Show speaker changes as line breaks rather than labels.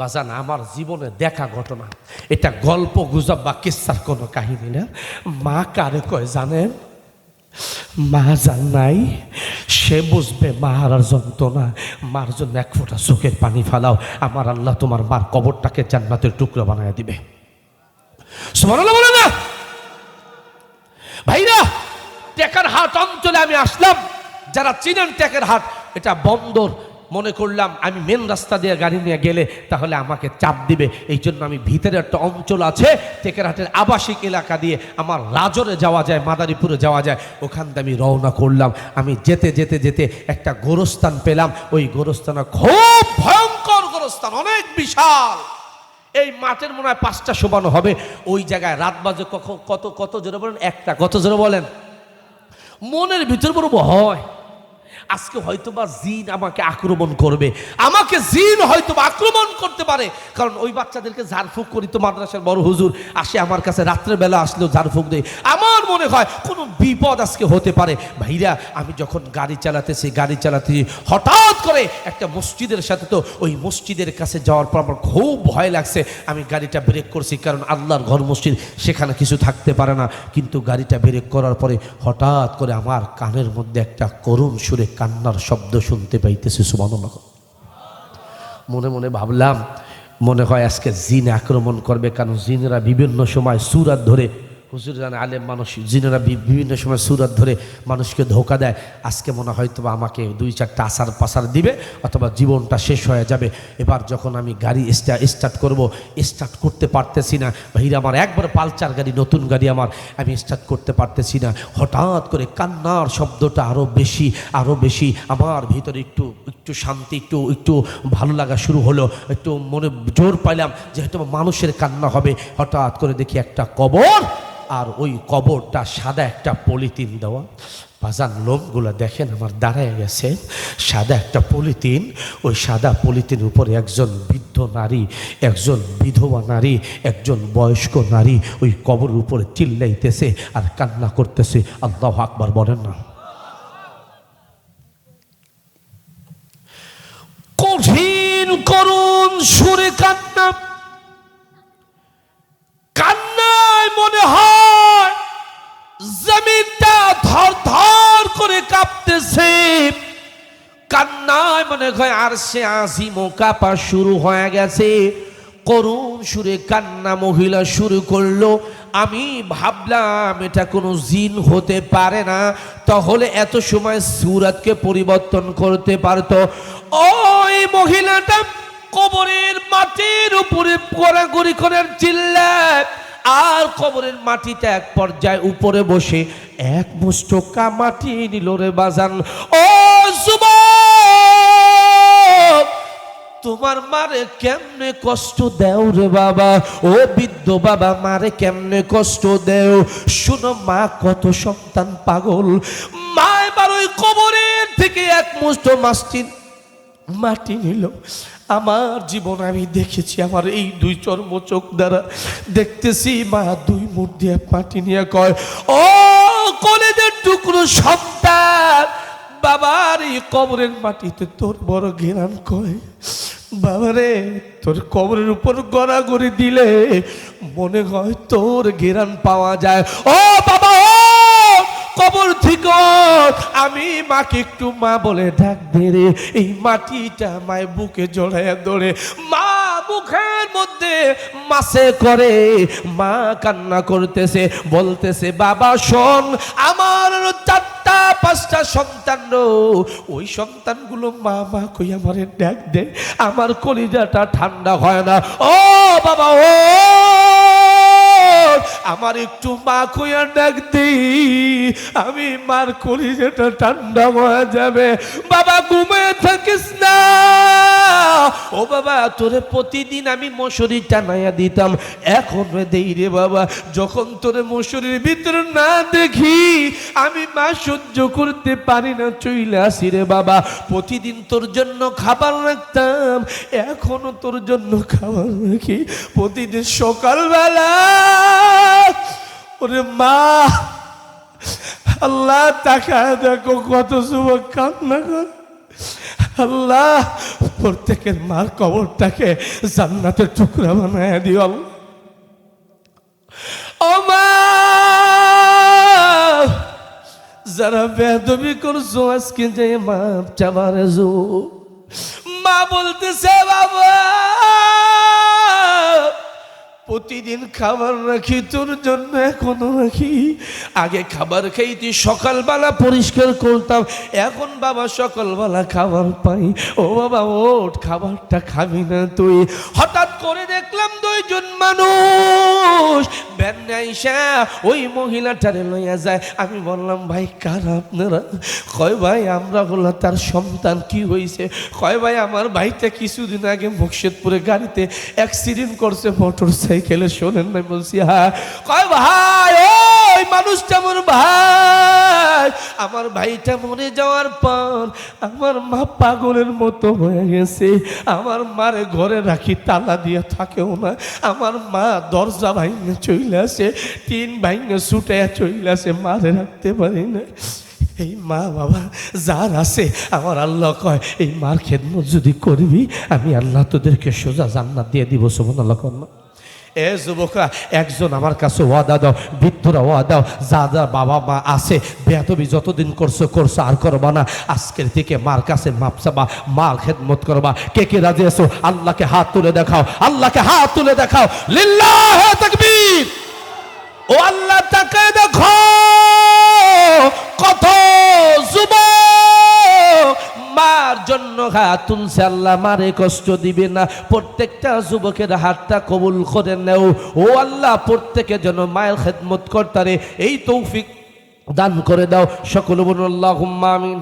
বাজান, আমার জীবনে দেখা ঘটনা। এটা গল্প, গুজব বা কিস্সার কোনো কাহিনী না। মা কারে কয় জানেন? মা জান নাই, সে বুঝবে মা হারার যন্ত্রণা মার জন্য এক ফোঁটা চোখের পানি ফালাও। আমার আল্লাহ তোমার মার কবরটাকে জান্নাতের টুকরো বানায় দিবে। না। ভাইরা, টেকার হাট অঞ্চলে আমি আসলাম। যারা চিনেন টেকের হাট, এটা বন্দর মনে করলাম আমি মেন রাস্তা দিয়ে গাড়ি নিয়ে গেলে তাহলে আমাকে চাপ দিবে। এই জন্য আমি ভিতরে একটা অঞ্চল আছে টেকের হাটের আবাসিক এলাকা দিয়ে আমার রাজরে যাওয়া যায়, মাদারীপুরে যাওয়া যায়। ওখান থেকে আমি রওনা করলাম। আমি যেতে যেতে যেতে একটা গোরস্থান পেলাম। ওই গোরস্থানে খুব ভয়ঙ্কর গোরস্থান, অনেক বিশাল। এই মাঠের মনে হয় পাঁচটা শোভানো হবে। ওই জায়গায় রাত বাজে কখন, কত কত জোরে বলেন? একটা, কত জোরে বলেন? মনের ভিতর বড় হয়। আজকে হয়তোবা জিন আমাকে আক্রমণ করবে। আমাকে জিন হয়তো আক্রমণ করতে পারে। কারণ ওই বাচ্চাদেরকে ঝাড়ফুঁক করি তো মাদ্রাসার বড় হুজুর আসে আমার কাছে, রাত্রেবেলা আসলেও ঝাড়ফুঁক দেয়। মনে হয় কোনো বিপদ আজকে হতে পারে। ভাইরা, আমি যখন গাড়ি চালাতেছি গাড়ি চালাতে হঠাৎ করে একটা মসজিদের সাথে তো ওই মসজিদের কাছে যাওয়ার পর আমার খুব ভয় লাগছে। আমি গাড়িটা ব্রেক করছি কারণ আল্লাহর ঘর মসজিদ, সেখানে কিছু থাকতে পারে না। কিন্তু গাড়িটা ব্রেক করার পরে হঠাৎ করে আমার কানের মধ্যে একটা করুণ সুরে কান্নার শব্দ শুনতে পাইতেছি, সুবহানাল্লাহ। মনে মনে ভাবলাম, মনে হয় আজকে জিন আক্রমণ করবে, কারণ জিনেরা বিভিন্ন সময় সুরাত ধরে হুজুর জানে, আলেম মানুষ, জিনেরা বিভিন্ন সময় সুরাত ধরে মানুষকে ধোকা দেয়। আজকে মনে হয় তো আমাকে দুই চারটা আসার পাসার দিবে, অথবা জীবনটা শেষ হয়ে যাবে। এবার যখন আমি গাড়ি স্টার্ট করব স্টার্ট করতে পারতেছি না। ভাইরা আমার একবার পালচার গাড়ি, নতুন গাড়ি আমার, আমি স্টার্ট করতে পারতেছি না। হঠাৎ করে কান্নার শব্দটা আরও বেশি আরও বেশি, আমার ভিতরে একটু একটু শান্তি, একটু একটু ভালো লাগা শুরু হলো। একটু মনে জোর পাইলাম যে হয়তো মানুষের কান্না হবে। হঠাৎ করে দেখি একটা কবর আর ওই কবরটা সাদা একটা পলিথিন দেওয়া। বাজান লোমগুলো দেখেন আমার দাঁড়ায় গেছে। সাদা একটা পলিথিন, ওই সাদা পলিথিন উপরে একজন বৃদ্ধ নারী, একজন বিধবা নারী, একজন বয়স্ক নারী ওই কবর উপরে চিল্লাইতেছে আর কান্না করতেছে। আল্লাহ আকবার বলেন না। কঠিন করুন সুরে কান্না মনে হয় আর সে আসিমো কাঁপা শুরু হয়ে গেছে। করুণ সুরে কান্না মহিলা শুরু করল। আমি ভাবলাম, এটা কোনো জিন হতে পারে না। তাহলে এত সময় সুরাতকে পরিবর্তন করতে পারতো। ওই মহিলাটা কবরের মাটির উপরে গড়াগড়ি করে চিল্লায়। আর কবরের মাটিতে এক পর্যায়ে উপরে বসে এক মুষ্ট কা মাটি নিল রে বাজান। ও যুবক! তোমার মারে কেমনে কষ্ট দেও রে বাবা? ও বৃদ্ধ বাবা, মারে কেমনে কষ্ট দেও? শুনো মা, কত সন্তান পাগল। মা এবার ওই কবরের থেকে এক মুষ্ট মাস্টিন মাটি নিল। আমার জীবন আমি দেখেছি, আমার এই দুই চর্ম চোখ দ্বারা দেখতেছি মা দুই মুখ দিয়ে মাটি নিয়ে কয়, ও কলেজের টুকরো সন্তান বাবার, এই কবরের মাটিতে তোর বড় ঘেরান কয় বাবারে, তোর কবরের উপর গড়াগড়ি দিলে মনে হয় তোর ঘেরান পাওয়া যায়। ও বাবা! কবর থেকে। আমি মাকে একটু মা বলে ডাক দে রে। এই মাটিটা মায়ের বুকে জড়াইয়া ধরে। মা মুখের মধ্যে মাসে করে। মা কান্না করতেছে, বলতেছে, বাবা, শোন, আমার চারটা, পাঁচটা সন্তান। ওই সন্তানগুলো মা মা কই আমারে ডাক দে, আমার কলিজাটা ঠান্ডা হয় না। ও বাবা, ও আমার একটু মা খুঁয়া ডাক আমি মার করি যেটা ঠান্ডা হয়ে যাবে। বাবা, ঘুমিয়ে থাকিস না। ও বাবা, তোরে প্রতিদিন আমি মশুরি টানাইয়া দিতাম। এখন দেই রে বাবা, যখন তোরে মশুরির ভিতরে না দেখি, আমি মা সহ্য করতে পারি না, চইলে আসি রে বাবা। প্রতিদিন তোর জন্য খাবার রাখতাম, এখনও তোর জন্য খাবার রাখি। প্রতিদিন সকালবেলা, ওরে মা, আল্লাহ তাকায় দেখো কত যুবক কান্না কর। আল্লাহ প্রত্যেকের মার কবরটাকে জান্নাতের টুকরা বানায় দিও মা যারা বেদবি করছ, আজকে যে মা চাবার মা বলতেছে, বাবা! প্রতিদিন খাবার রাখি, তোর জন্য এখনও রাখি। আগে খাবার খাইতে, সকালবেলা পরিষ্কার করতাম। এখন বাবা সকালবেলা খাবার পাই। ও বাবা ওঠ খাবারটা খাবি না তুই। হঠাৎ করে দেখলাম দুইজন মানুষ। বেন্যাইসা ওই মহিলাটারে লইয়া যায়। আমি বললাম, ভাই, কার আপনারা? কয়, ভাই, আমরা হলো তার সন্তান। কি হয়েছে কয়, ভাই, আমার ভাইটা কিছুদিন আগে মুর্শিদপুরে গাড়িতে অ্যাক্সিডেন্ট করছে মোটর সাইকেলে শোনেন না বলছি হ্যাঁ। কয়, ভাই, ওই মানুষটা আমার ভাই। আমার ভাইটা মরে যাওয়ার পর আমার মা পাগলের মতো হয়ে গেছে। আমার মারে ঘরে রাখি, তালা দিয়ে থাকেও না। আমার মা দরজা ভাইনে চলে আসে তিন ভাইনে ছুটে চলে আসে, মারে রাখতে পারি না। এই মা বাবা যার আছে, আমার আল্লাহ কয়, এই মার খেদমত যদি করবি, আমি আল্লাহ তোদেরকে সোজা জান্নাত দিয়ে দিব সোমন আল্লাহ কন্যা এ যুবকরা, একজন আমার কাছে ওয়াদা দাও, বৃদ্ধরা ওয়াদা দাও, যা যা বাবা মা আছে বেতবি যতদিন করছ করছ, আর করবা না। আজকের থেকে মার কাছে মাপসাবা মার খেদমত করবা। কে কে রাজি আছো? আল্লাহকে হাত তুলে দেখাও, আল্লাহকে হাত তুলে দেখাও। লিল্লাহ ও আল্লাহ তাকে দেখো, কত মার জন্য হাত তুলছে আল্লাহ, মারে কষ্ট দিবে না। প্রত্যেকটা যুবকের হাতটা কবুল করে নেও। ও আল্লাহ প্রত্যেকের জন্য মায়ের খেদমত কর্তারে এই তৌফিক দান করে দাও। সকল বলুন আল্লাহ আমিন।